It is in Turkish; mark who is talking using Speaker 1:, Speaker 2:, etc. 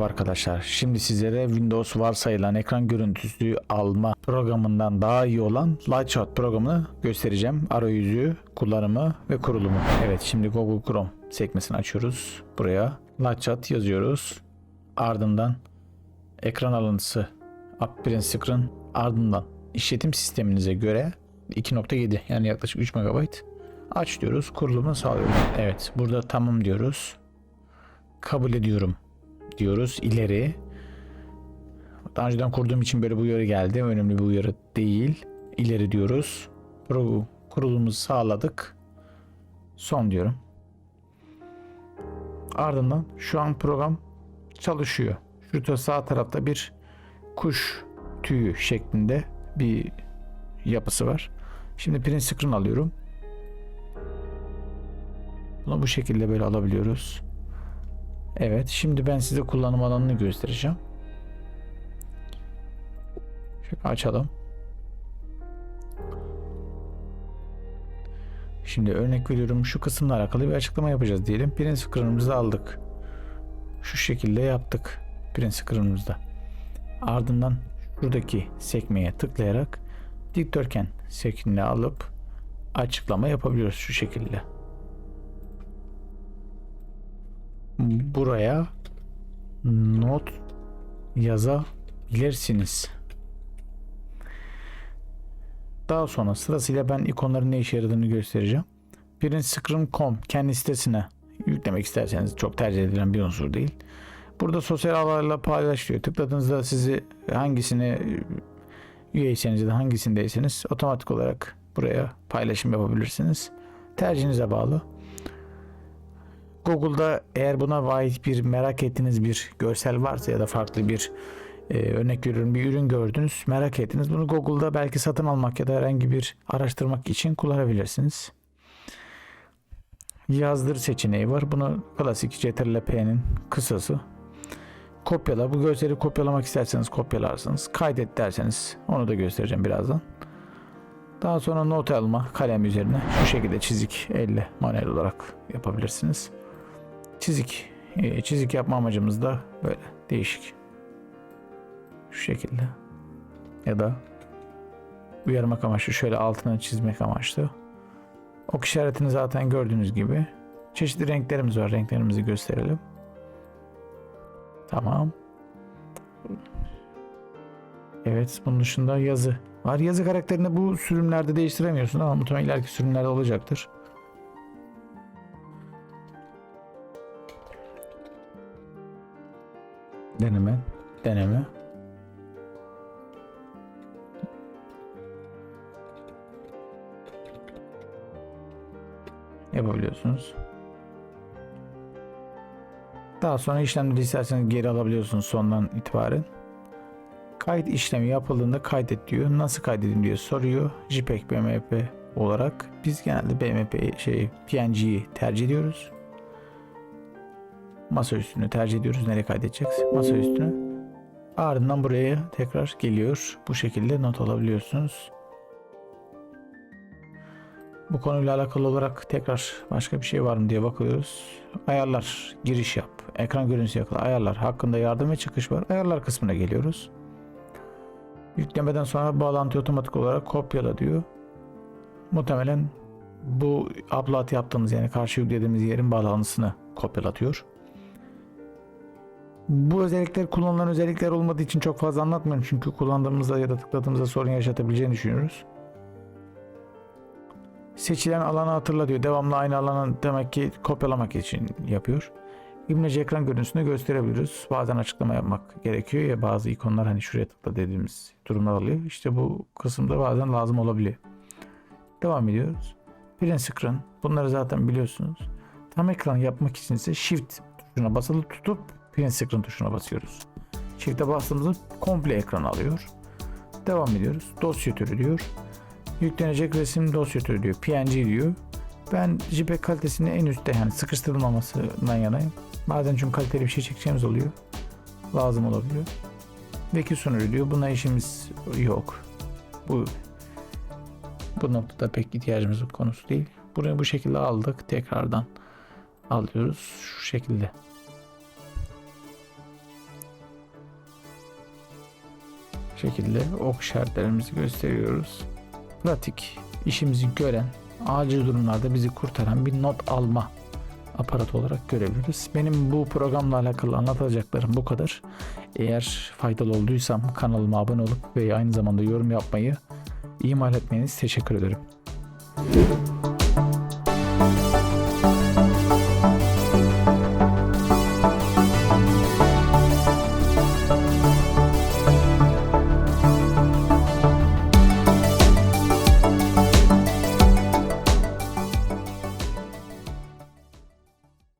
Speaker 1: arkadaşlar. Şimdi sizlere Windows varsayılan ekran görüntüsü alma programından daha iyi olan Lightshot programını göstereceğim. Arayüzü, kullanımı ve kurulumu. Evet şimdi Google Chrome sekmesini açıyoruz. Buraya Lightshot yazıyoruz. Ardından ekran alıntısı Upprint Screen ardından işletim sisteminize göre 2.7 yani yaklaşık 3 MB aç diyoruz. Kurulumunu sağlıyoruz. Evet burada tamam diyoruz. Kabul ediyorum diyoruz. İleri. Daha önceden kurduğum için böyle bir uyarı geldi. Önemli bir uyarı değil. İleri diyoruz. Kurulumuzu sağladık. Son diyorum. Ardından şu an program çalışıyor. Şurada sağ tarafta bir kuş tüyü şeklinde bir yapısı var. Şimdi print screen alıyorum. Bunu bu şekilde böyle alabiliyoruz. Evet, şimdi ben size kullanım alanını göstereceğim. Şöyle açalım. Şimdi örnek veriyorum şu kısımla alakalı bir açıklama yapacağız diyelim. Print screen'ımızı aldık. Şu şekilde yaptık print screen'ımızda. Ardından şuradaki sekmeye tıklayarak dikdörtgen şeklinde alıp açıklama yapabiliyoruz şu şekilde. Buraya not yazabilirsiniz. Daha sonra sırasıyla ben ikonların ne işe yaradığını göstereceğim. Printscreen.com kendi sitesine yüklemek isterseniz çok tercih edilen bir unsur değil. Burada sosyal ağlarla paylaşıyor. Tıkladığınızda sizi hangisine üyeyseniz ya da hangisindeyseniz otomatik olarak buraya paylaşım yapabilirsiniz. Tercihinize bağlı. Google'da eğer buna ait bir merak ettiğiniz bir görsel varsa ya da farklı bir e, örnek veriyorum bir ürün gördünüz merak ettiniz bunu Google'da belki satın almak ya da herhangi bir araştırmak için kullanabilirsiniz. Yazdır seçeneği var. Bunu klasik CTRL-P'nin kısası. Kopyala. Bu görseli kopyalamak isterseniz kopyalarsınız. Kaydet derseniz onu da göstereceğim birazdan. Daha sonra not alma kalem üzerine şu şekilde çizik elle manuel olarak yapabilirsiniz. Çizik e, çizik yapma amacımız da böyle değişik. Şu şekilde. Ya da uyarmak amaçlı şöyle altını çizmek amaçlı. Ok işaretini zaten gördüğünüz gibi. Çeşitli renklerimiz var. Renklerimizi gösterelim. Tamam. Evet bunun dışında yazı var. Yazı karakterini bu sürümlerde değiştiremiyorsun ama muhtemelen ileriki sürümlerde olacaktır. Deneme, deneme. Yapabiliyorsunuz. Daha sonra işlemleri isterseniz geri alabiliyorsunuz sondan itibaren. Kayıt işlemi yapıldığında kaydet diyor. Nasıl kaydedin diyor soruyor. JPEG, BMP olarak biz genelde BMP şey PNG'yi tercih ediyoruz. Masa üstünü tercih ediyoruz. Nereye kaydedeceğiz? Masa üstüne. Ardından buraya tekrar geliyor. Bu şekilde not alabiliyorsunuz. Bu konuyla alakalı olarak tekrar başka bir şey var mı diye bakıyoruz. Ayarlar, giriş yap, ekran görüntüsü yakala, ayarlar hakkında yardım ve çıkış var. Ayarlar kısmına geliyoruz. Yüklemeden sonra bağlantı otomatik olarak kopyala diyor. Muhtemelen bu upload yaptığımız yani karşı yüklediğimiz yerin bağlantısını kopyalatıyor. Bu özellikler kullanılan özellikler olmadığı için çok fazla anlatmıyorum çünkü kullandığımızda ya da tıkladığımızda sorun yaşatabileceğini düşünüyoruz. Seçilen alanı hatırla diyor. Devamlı aynı alanı demek ki kopyalamak için yapıyor. İmleci ekran görüntüsünü gösterebiliriz. Bazen açıklama yapmak gerekiyor ya bazı ikonlar hani şuraya tıkla dediğimiz durumlar oluyor. İşte bu kısımda bazen lazım olabiliyor. Devam ediyoruz. Print screen. Bunları zaten biliyorsunuz. Tam ekran yapmak için ise shift tuşuna basılı tutup print screen tuşuna basıyoruz. Shift'e bastığımızda komple ekran alıyor. Devam ediyoruz. Dosya türü diyor. Yüklenecek resim dosya türü diyor. PNG diyor. Ben JPEG kalitesini en üstte yani sıkıştırılmamasından yanayım. Bazen çünkü kaliteli bir şey çekeceğimiz oluyor. Lazım olabiliyor. Veki sunucu diyor. Buna işimiz yok. Bu bu noktada pek ihtiyacımız konusu değil. Burayı bu şekilde aldık. Tekrardan alıyoruz. Şu şekilde. Şekilde ok işaretlerimizi gösteriyoruz. Pratik, işimizi gören, acil durumlarda bizi kurtaran bir not alma aparatı olarak görebiliriz. Benim bu programla alakalı anlatacaklarım bu kadar. Eğer faydalı olduysam kanalıma abone olup ve aynı zamanda yorum yapmayı ihmal etmeniz teşekkür ederim.